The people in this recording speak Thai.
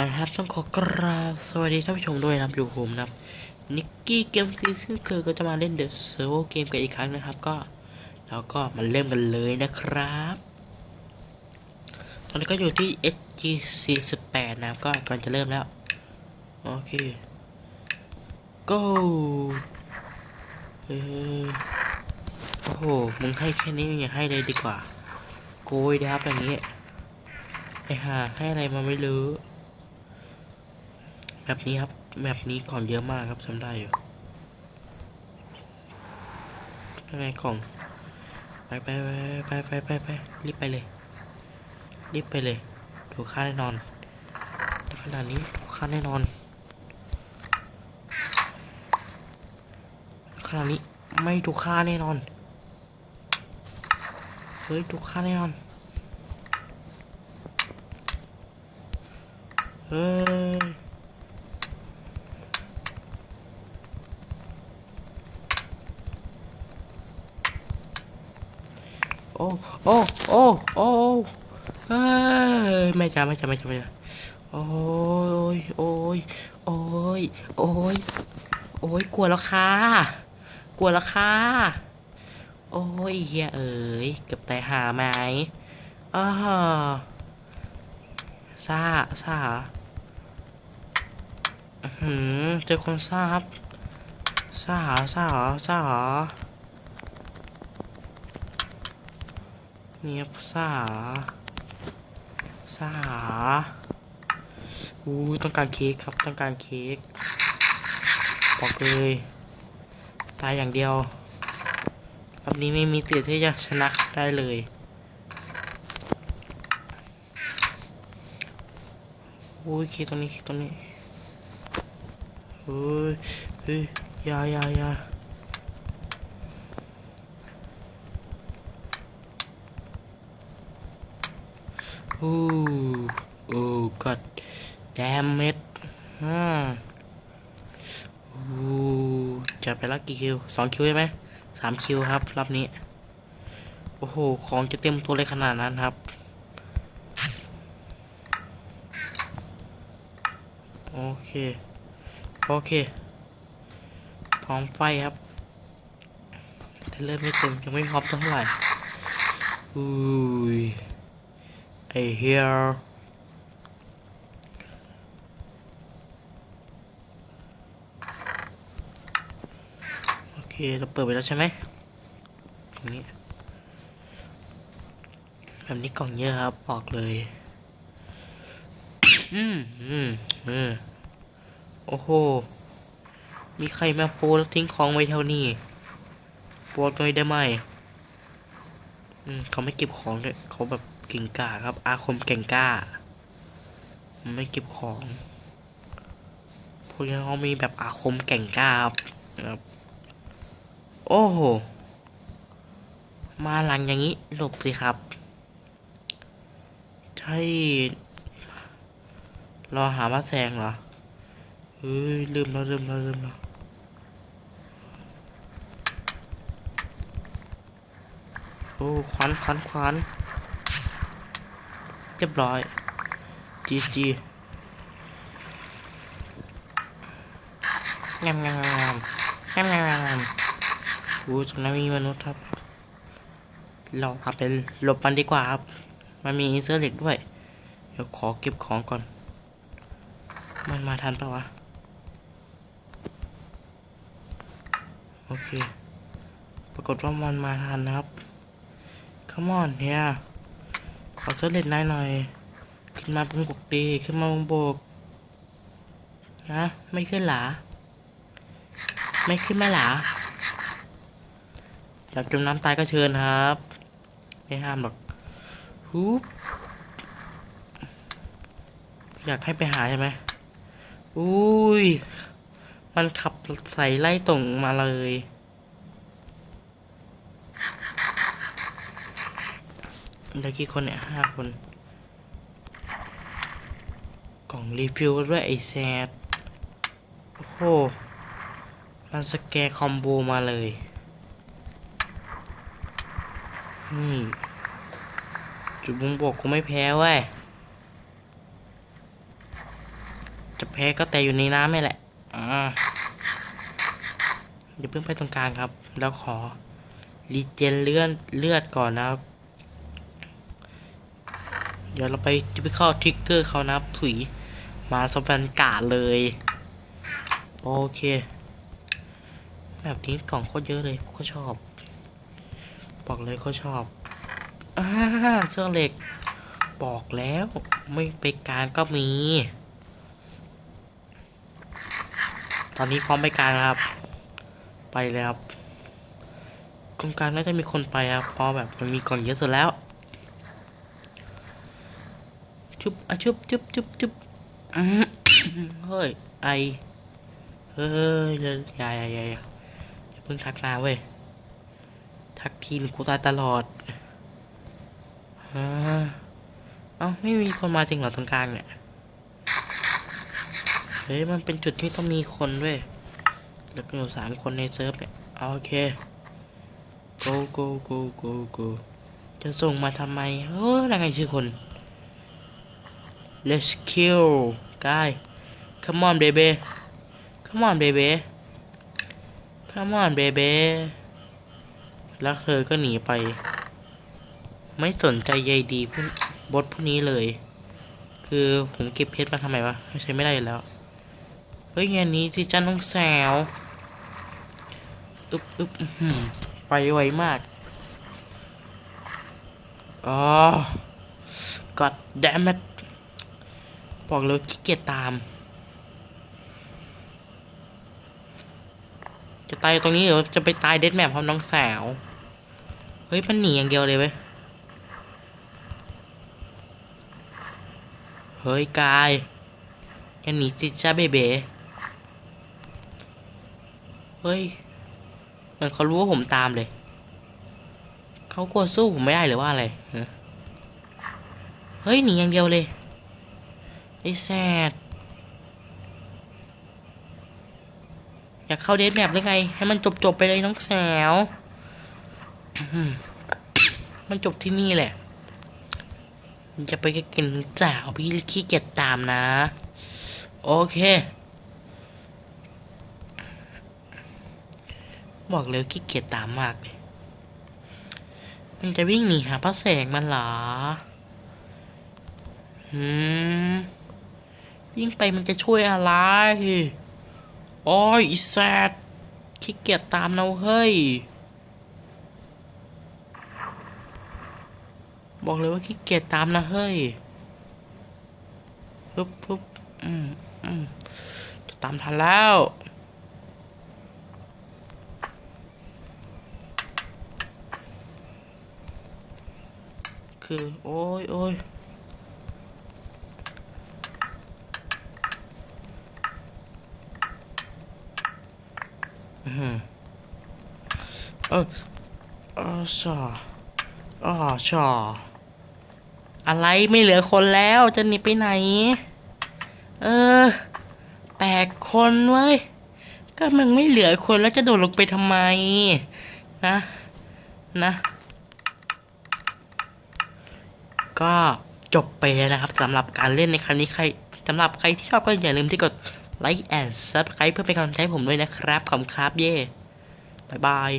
อ่าครับต้องขอกราบสวัสดีท่านผู้ชมด้วยนะครับอยู่ผมนะครับนิกกี้เกมซีซึ่งเคยก็จะมาเล่นเดอะเซอร์เกมกันอีกครั้งนะครับ ก็เราก็มาเริ่มกันเลยนะครับ ตอนนี้ก็อยู่ที่ SGC 18นะครับก็กำลังจะเริ่มแล้ว โอเค go เออโอ้โห มึงให้แค่นี้มึงอย่าให้เลยดีกว่า โกยดับอย่างนี้ไอ้ห่าให้อะไรมาไม่รู้ แบบนี้ครับแบบนี้กล่องเยอะมากครับจำได้อยู่ยังไงกล่อง ไปไปไปไปไปไปรีบไปเลย รีบไปเลย ถูกค่าแน่นอนในขนาดนี้ถูกค่าแน่นอน ขนาดนี้ไม่ถูกค่าแน่นอน เฮ้ยถูกค่าแน่นอนเฮ้ย โอ้โอ้โอ้โอ้เฮ้ยไม่จ้าไม่จ้าไม่จ้าไม่จ้าโอ้ยโอ้ยโอ้ยโอ้ยโอ้ยกลัวแล้วค่ะกลัวแล้วค่ะโอ้ยเฮียเอ๋ยเกือบตายหาไหมอ้าซาซาหรออื้อหือเจอคนซาครับซาหรอซ่าหรอซ่าหร เนี่ยซาเหรอซ่าหรออู้ต้องการเค้กครับต้องการเค้กบอกเลยตายอย่างเดียวรอบนี้ไม่มีสิทธิ์ที่จะชนะได้เลยอุ้ยคิดตรงนี้คิดตรงนี้เฮ้ยเฮ้ยยายายาโอ้โอ้ god damn it อืมโอ้จะไปละกี่คิวสองคิวใช่ไหมสามคิวครับรอบนี้ โอ้โห ของจะเต็มตัวเลยขนาดนั้นครับ โอเค โอเค พร้อมไฟครับแต่เริ่มไม่เต็มยังไม่พร้อมเท่าไหร่อุ้ยไอเฮีย เคเราเปิดไปแล้วใช่ไหมตรงนี้แบบนี้กล่องเยอะครับบอกเลย อืมอืมเออโอ้โห มีใครมาโปรแล้วทิ้งของไว้เท่านี้ปรดหน่อยได้ไหมอืมเขาไม่เก็บของเลยเขาแบบเก่งกล้าครับ อาคมเก่งกล้า ไม่เก็บของพวกนี้เขามีแบบอาคมเก่งกล้าครับ โอ้โห มาหลังอย่างนี้ หลบสิครับ ใช่ รอหามาแซงเหรอ เฮ้ย ลืมแล้วลืมแล้วลืมแล้วโอ้ควันควันควันเรียบร้อยจีจีงามงามงามงามงามงาม งามโอ้ตรงนั้นมีมนุษย์ครับ เราครับไปหลบมันดีกว่าครับ มันมีเสื้อเหล็กด้วย เดี๋ยวขอเก็บของก่อน มันมาทันปะวะ โอเค ปรากฏว่ามันมาทันนะครับ Come on เนี่ยขอเสื้อเหล็กนายหน่อย ขึ้นมาบนบกดี ขึ้นมาบนบกนะไม่ขึ้นหรอไม่ขึ้นไหมหรอ อยากจมน้ำตายก็เชิญครับ ไม่ห้ามหรอกฮูบอยากให้ไปหาใช่ไหมอุ้ย มันขับใส่ไล่ตรงมาเลยเหลือกี่คนเนี่ยห้าคน กล่องรีฟิลด้วยไอแซดโอ้โห มันสแกคอมโบมาเลย นี่ จุดบุงบกกูไม่แพ้เว้ย จะแพ้ก็แต่อยู่ในน้ำนี่แหละ อ่าเดี๋ยวเพิ่งไปตรงกลางครับ แล้วขอรีเจนเลือดเลือดก่อนนะครับ เดี๋ยวเราไปที่ไปเข้าทริกเกอร์เขานะครับ ถุย มาสแปนกาดเลย โอเค แบบนี้กล่องโคตรเยอะเลยก็ชอบ บอกเลยก็ชอบอ่าเชือกเหล็ก บอกแล้วไม่ไปกางก็มี ตอนนี้พร้อมไปกางแล้วครับ ไปเลยครับตรงกางน่าจะมีคนไปครับเพราะแบบมันมีกล่องเยอะสุดแล้วชุบอะชุบชุบชุบชุบเฮ้ยไอเฮ้ยอย่าอย่าอย่าอย่าอย่าอย่าเพิ่งทักมาเว้ย ทักทีนกูตายตลอดอ่าเอ้าไม่มีคนมาจริงเหรอตรงกลางเนี่ย เฮ้ยมันเป็นจุดที่ต้องมีคนเว้ยแล้วก็อยู่สามคนในเซิร์ฟเนี่ยเอาโอเค go go go go go จะส่งมาทำไมเฮ้ยยังไงชื่อคน let's kill guy come on baby come on baby come on baby แล้วเธอก็หนีไป ไม่สนใจใยดีพวกบทพวกนี้เลย คือผมเก็บเพชรมาทำไมวะใช้ไม่ได้แล้ว เฮ้ยงานนี้ที่จันต้องแซวอึบอึบไปไวมากอ๋อ god damn it บอกเลยขี้เกียจตาม จะตายตรงนี้หรือจะไปตายเดดแมพพร้อมน้องสาว เฮ้ยมันหนีอย่างเดียวเลยเว้ย เฮ้ย กายแกหนีจิจ้าเบเบเฮ้ยมือนเขารู้ว่าผมตามเลย เขากลัวสู้ผมไม่ได้หรือว่าอะไร เฮ้ยหนีอย่างเดียวเลย ไอ้แซดอยากเข้าเดทแมปหรือไง ให้มันจบจบๆไปเลยน้องสาว มันจบที่นี่แหละจะไปกินจ่าพี่ขี้เกียจตามนะ โอเค บอกเลยขี้เกียจตามมากเลยมันจะวิ่งหนีหาพระแสงมันเหรออืมวิ่งไปมันจะช่วยอะไรโอ้ยอีแซดขี้เกียจตามเราเฮ้ย บอกเลยว่าขี้เกียจตามนะเฮ้ยปุ๊บปุ๊บอืมอืมจะตามทันแล้วคือ โอ้ยโอ้ยอืมเออเออชออ๋อชอ อะไรไม่เหลือคนแล้วจะหนีไปไหน เออแปดคนเว้ยก็มึงไม่เหลือคนแล้วจะโดดลงไปทำไม นะ นะ ก็จบไปแล้วนะครับสำหรับการเล่นในครั้งนี้ใครสำหรับใครที่ชอบก็อย่าลืมที่กดไลค์แอนด์ซับสไครป์เพื่อเป็นกำลังใจผมด้วยนะครับขอบคุณครับเย่บายบาย